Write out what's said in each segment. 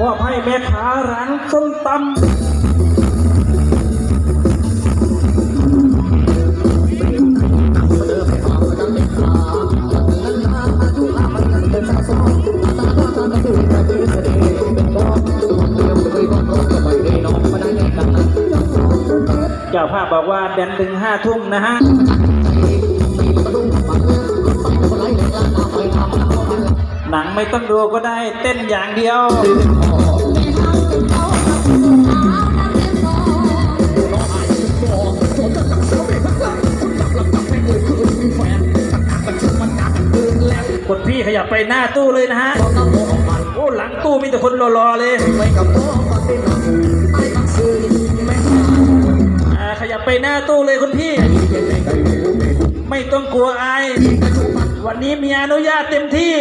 มอบให้แม่ค้าร้านส้มตำเจ้าภาพบอกว่าแดนถึงห้าทุ่มนะฮะ หนังไม่ต้องดูก็ได้เต้นอย่างเดียว คนพี่ขยับไปหน้าตู้เลยนะฮะ โอ้หลังตู้มีแต่คนรอๆเลยอ่าขยับไปหน้าตู้เลยคุณพี่ ไม่ต้องกลัวอายวันนี้มีอนุญาตเต็มที่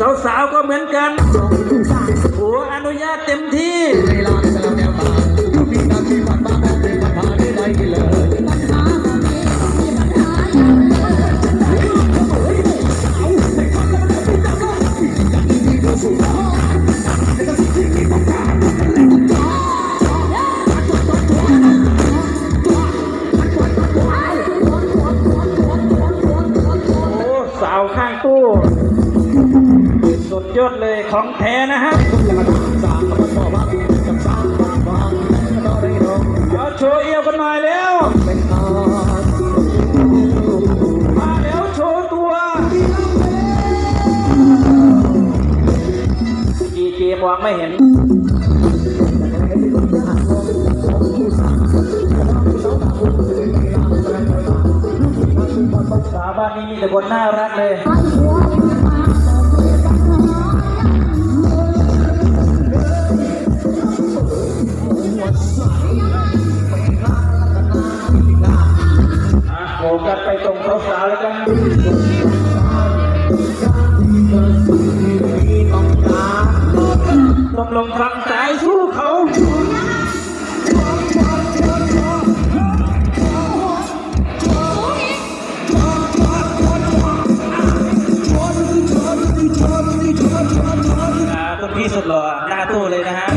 สาวๆก็เหมือนกัน ยอดเลยของแท้นะฮะเดี๋ยวโชว์เอวกันหน่อยเร็วมาแล้วโชว์ตัวดีเจมองไม่เห็นสาวบ้านนี้มีแต่คนน่ารักเลย ไปตรงสาวๆแล้วกันลมลงฟังสายสู้เขาอ่าคุณพี่สุดหล่อหน้าตู้เลยนะฮะ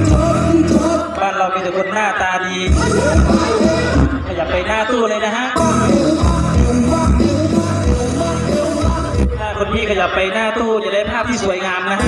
บ้านเรามีแต่คนหน้าตาดี ขยับไปหน้าตู้เลยนะฮะ คุณพี่ขยับไปหน้าตู้จะได้ภาพที่สวยงามนะ